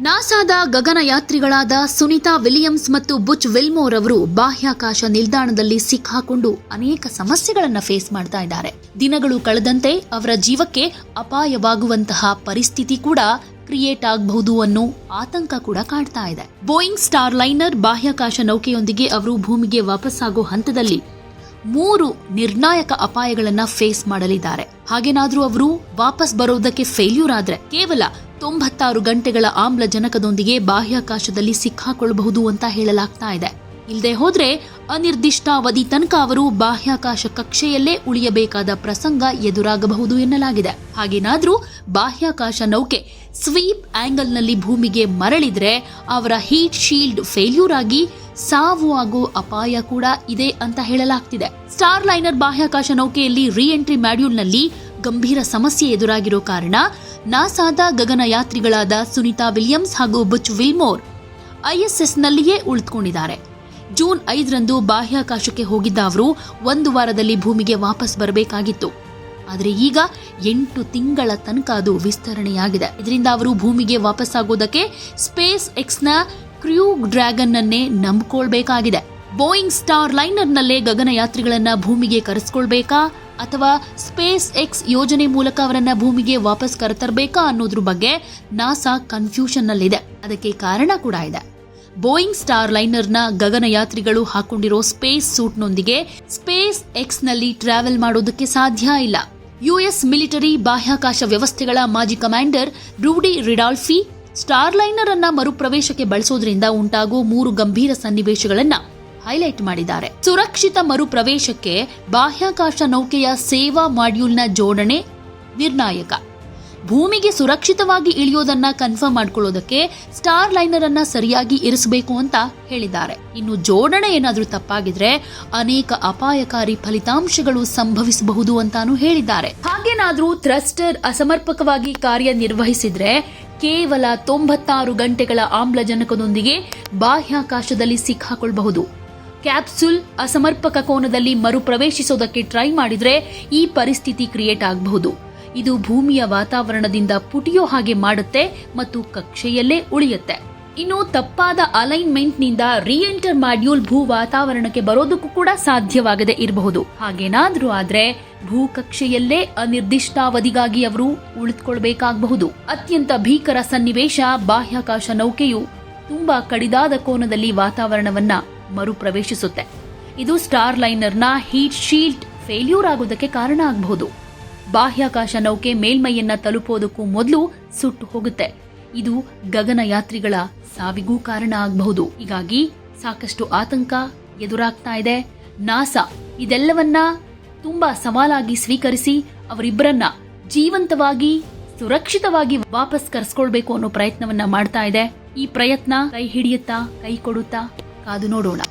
ನಾಸಾದ ಗಗನಯಾತ್ರಿಗಳಾದ Sunita Williams ಮತ್ತು Butch Wilmore ಅವರು ಬಾಹ್ಯಾಕಾಶ ನಿಲ್ದಾಣದಲ್ಲಿ ಸಿಕ್ಕಾಕೊಂಡು ಅನೇಕ ಸಮಸ್ಯೆಗಳನ್ನು ಫೇಸ್ ಮಾಡ್ತಾ ಇದ್ದಾರೆ. ದಿನಗಳು ಕಳೆದಂತೆ ಅವರ ಜೀವಕ್ಕೆ ಅಪಾಯವಾಗುವಂತಹ ಪರಿಸ್ಥಿತಿ ಕೂಡ ಕ್ರಿಯೇಟ್ ಆಗಬಹುದು ಅನ್ನೋ ಆತಂಕ ಕೂಡ ಕಾಡ್ತಾ ಇದೆ. ಬೋಯಿಂಗ್ ಸ್ಟಾರ್ ಲೈನರ್ ಬಾಹ್ಯಾಕಾಶ ನೌಕೆಯೊಂದಿಗೆ ಅವರು ಭೂಮಿಗೆ ವಾಪಸ್ಸಾಗೋ ಹಂತದಲ್ಲಿ ಮೂರು ನಿರ್ಣಾಯಕ ಅಪಾಯಗಳನ್ನ ಫೇಸ್ ಮಾಡಲಿದ್ದಾರೆ. ಹಾಗೇನಾದ್ರೂ ಅವರು ವಾಪಸ್ ಬರೋದಕ್ಕೆ ಫೇಲ್ಯೂರ್ ಆದ್ರೆ ಕೇವಲ ತೊಂಬತ್ತಾರು ಗಂಟೆಗಳ ಆಮ್ಲಜನಕದೊಂದಿಗೆ ಬಾಹ್ಯಾಕಾಶದಲ್ಲಿ ಸಿಕ್ಕಾಕೊಳ್ಳಬಹುದು ಅಂತ ಹೇಳಲಾಗ್ತಾ ಇದೆ. ಇಲ್ಲದೆ ಹೋದ್ರೆ ಅನಿರ್ದಿಷ್ಟಾವಧಿ ತನಕ ಅವರು ಬಾಹ್ಯಾಕಾಶ ಕಕ್ಷೆಯಲ್ಲೇ ಉಳಿಯಬೇಕಾದ ಪ್ರಸಂಗ ಎದುರಾಗಬಹುದು ಎನ್ನಲಾಗಿದೆ. ಹಾಗೇನಾದ್ರೂ ಬಾಹ್ಯಾಕಾಶ ನೌಕೆ ಸ್ವೀಪ್ ಆಂಗಲ್ನಲ್ಲಿ ಭೂಮಿಗೆ ಮರಳಿದ್ರೆ ಅವರ ಹೀಟ್ ಶೀಲ್ಡ್ ಫೇಲ್ಯೂರ್ ಆಗಿ ಸಾವು ಆಗೋ ಅಪಾಯ ಕೂಡ ಇದೆ ಅಂತ ಹೇಳಲಾಗ್ತಿದೆ. ಸ್ಟಾರ್ ಲೈನರ್ ಬಾಹ್ಯಾಕಾಶ ನೌಕೆಯಲ್ಲಿ ರಿ ಎಂಟ್ರಿ ಮಾಡ್ಯೂಲ್ನಲ್ಲಿ ಗಂಭೀರ ಸಮಸ್ಯೆ ಎದುರಾಗಿರೋ ಕಾರಣ ನಾಸಾದ ಗಗನಯಾತ್ರಿಗಳಾದ ಸುನಿತಾ ವಿಲಿಯಮ್ಸ್ ಹಾಗೂ ಬುಚ್ ವಿಲ್ಮೋರ್ ಐಎಸ್ಎಸ್ನಲ್ಲಿಯೇ ಉಳಿದುಕೊಂಡಿದ್ದಾರೆ. ಜೂನ್ ಐದರಂದು ಬಾಹ್ಯಾಕಾಶಕ್ಕೆ ಹೋಗಿದ್ದ ಅವರು ಒಂದು ವಾರದಲ್ಲಿ ಭೂಮಿಗೆ ವಾಪಸ್ ಬರಬೇಕಾಗಿತ್ತು. ಆದರೆ ಈಗ ಎಂಟು ತಿಂಗಳ ತನಕ ಅದು ವಿಸ್ತರಣೆಯಾಗಿದೆ. ಇದರಿಂದ ಅವರು ಭೂಮಿಗೆ ವಾಪಸ್ಸಾಗೋದಕ್ಕೆ ಸ್ಪೇಸ್ ಎಕ್ಸ್ನ ಕ್ರ್ಯೂ ಡ್ರ್ಯಾಗನ್ ಅನ್ನೇ ನಂಬಿಕೊಳ್ಬೇಕಾಗಿದೆ. ಬೋಯಿಂಗ್ ಸ್ಟಾರ್ ಲೈನರ್ನಲ್ಲೇ ಗಗನಯಾತ್ರಿಗಳನ್ನು ಭೂಮಿಗೆ ಕರೆಸ್ಕೊಳ್ಬೇಕಾ? ಅಥವಾ ಸ್ಪೇಸ್ ಎಕ್ಸ್ ಯೋಜನೆ ಮೂಲಕ ಅವರನ್ನ ಭೂಮಿಗೆ ವಾಪಸ್ ಕರೆತರಬೇಕಾ ಅನ್ನೋದ್ರ ಬಗ್ಗೆ ನಾಸಾ ನಲ್ಲಿದೆ ಅದಕ್ಕೆ ಕಾರಣ ಕೂಡ ಇದೆ. ಬೋಯಿಂಗ್ ಸ್ಟಾರ್ ಲೈನರ್ನ ಗಗನಯಾತ್ರಿಗಳು ಹಾಕೊಂಡಿರೋ ಸ್ಪೇಸ್ ಸೂಟ್ನೊಂದಿಗೆ ಸ್ಪೇಸ್ ಎಕ್ಸ್ನಲ್ಲಿ ಟ್ರಾವೆಲ್ ಮಾಡೋದಕ್ಕೆ ಸಾಧ್ಯ ಇಲ್ಲ. ಯುಎಸ್ ಮಿಲಿಟರಿ ಬಾಹ್ಯಾಕಾಶ ವ್ಯವಸ್ಥೆಗಳ ಮಾಜಿ ಕಮಾಂಡರ್ ರೂಡಿ ರಿಡಾಲ್ಫಿ, ಸ್ಟಾರ್ ಲೈನರ್ ಅನ್ನ ಮರುಪ್ರವೇಶಕ್ಕೆ ಬಳಸೋದ್ರಿಂದ ಉಂಟಾಗುವ ಮೂರು ಗಂಭೀರ ಸನ್ನಿವೇಶಗಳನ್ನ ಹೈಲೈಟ್ ಮಾಡಿದ್ದಾರೆ. ಸುರಕ್ಷಿತ ಮರುಪ್ರವೇಶಕ್ಕೆ ಬಾಹ್ಯಾಕಾಶ ನೌಕೆಯ ಸೇವಾ ಮಾಡ್ಯೂಲ್ನ ಜೋಡಣೆ ನಿರ್ಣಾಯಕ. ಭೂಮಿಗೆ ಸುರಕ್ಷಿತವಾಗಿ ಇಳಿಯೋದನ್ನ ಕನ್ಫರ್ಮ್ ಮಾಡ್ಕೊಳ್ಳೋದಕ್ಕೆ ಸ್ಟಾರ್ ಲೈನರ್ ಅನ್ನ ಸರಿಯಾಗಿ ಇರಿಸಬೇಕು ಅಂತ ಹೇಳಿದ್ದಾರೆ. ಇನ್ನು ಜೋಡಣೆ ಏನಾದರೂ ತಪ್ಪಾಗಿದ್ರೆ ಅನೇಕ ಅಪಾಯಕಾರಿ ಫಲಿತಾಂಶಗಳು ಸಂಭವಿಸಬಹುದು ಅಂತಾನು ಹೇಳಿದ್ದಾರೆ. ಹಾಗೇನಾದ್ರೂ ಥ್ರಸ್ಟರ್ ಅಸಮರ್ಪಕವಾಗಿ ಕಾರ್ಯನಿರ್ವಹಿಸಿದ್ರೆ ಕೇವಲ ತೊಂಬತ್ತಾರು ಗಂಟೆಗಳ ಆಮ್ಲಜನಕದೊಂದಿಗೆ ಬಾಹ್ಯಾಕಾಶದಲ್ಲಿ ಸಿಕ್ಕಾಕೊಳ್ಬಹುದು. ಕ್ಯಾಪ್ಸುಲ್ ಅಸಮರ್ಪಕ ಕೋನದಲ್ಲಿ ಮರುಪ್ರವೇಶಿಸೋದಕ್ಕೆ ಟ್ರೈ ಮಾಡಿದ್ರೆ ಈ ಪರಿಸ್ಥಿತಿ ಕ್ರಿಯೇಟ್ ಆಗಬಹುದು. ಇದು ಭೂಮಿಯ ವಾತಾವರಣದಿಂದ ಪುಟಿಯೋ ಹಾಗೆ ಮಾಡುತ್ತೆ ಮತ್ತು ಕಕ್ಷೆಯಲ್ಲೇ ಉಳಿಯುತ್ತೆ. ಇನ್ನು ತಪ್ಪಾದ ಅಲೈನ್ಮೆಂಟ್ನಿಂದ ರಿಎಂಟರ್ ಮಾಡ್ಯೂಲ್ ಭೂ ವಾತಾವರಣಕ್ಕೆ ಬರೋದಕ್ಕೂ ಕೂಡ ಸಾಧ್ಯವಾಗದೆ ಇರಬಹುದು. ಹಾಗೇನಾದ್ರೂ ಆದ್ರೆ ಭೂಕಕ್ಷೆಯಲ್ಲೇ ಅನಿರ್ದಿಷ್ಟಾವಧಿಗಾಗಿ ಅವರು ಉಳಿದುಕೊಳ್ಬೇಕಾಗಬಹುದು. ಅತ್ಯಂತ ಭೀಕರ ಸನ್ನಿವೇಶ ಬಾಹ್ಯಾಕಾಶ ನೌಕೆಯು ತುಂಬಾ ಕಡಿದಾದ ಕೋನದಲ್ಲಿ ವಾತಾವರಣವನ್ನ ಮರುಪ್ರವೇಶಿಸುತ್ತೆ. ಇದು ಸ್ಟಾರ್ ಲೈನರ್ನ ಹೀಟ್ ಶೀಲ್ಡ್ ಫೇಲ್ಯೂರ್ ಆಗೋದಕ್ಕೆ ಕಾರಣ ಆಗಬಹುದು. ಬಾಹ್ಯಾಕಾಶ ನೌಕೆ ಮೇಲ್ಮೈಯನ್ನ ತಲುಪೋದಕ್ಕೂ ಮೊದಲು ಸುಟ್ಟು ಹೋಗುತ್ತೆ. ಇದು ಗಗನಯಾತ್ರಿಗಳ ಸಾವಿಗೂ ಕಾರಣ ಆಗಬಹುದು. ಹೀಗಾಗಿ ಸಾಕಷ್ಟು ಆತಂಕ ಎದುರಾಗ್ತಾ ಇದೆ. ನಾಸಾ ಇದೆಲ್ಲವನ್ನ ತುಂಬಾ ಸವಾಲಾಗಿ ಸ್ವೀಕರಿಸಿ ಅವರಿಬ್ಬರನ್ನ ಜೀವಂತವಾಗಿ, ಸುರಕ್ಷಿತವಾಗಿ ವಾಪಸ್ ಕರೆಸ್ಕೊಳ್ಬೇಕು ಅನ್ನೋ ಪ್ರಯತ್ನವನ್ನ ಮಾಡ್ತಾ ಇದೆ. ಈ ಪ್ರಯತ್ನ ಕೈ ಹಿಡಿಯುತ್ತಾ, ಕೈ ಕೊಡುತ್ತಾ ಕಾದು ನೋಡೋಣ.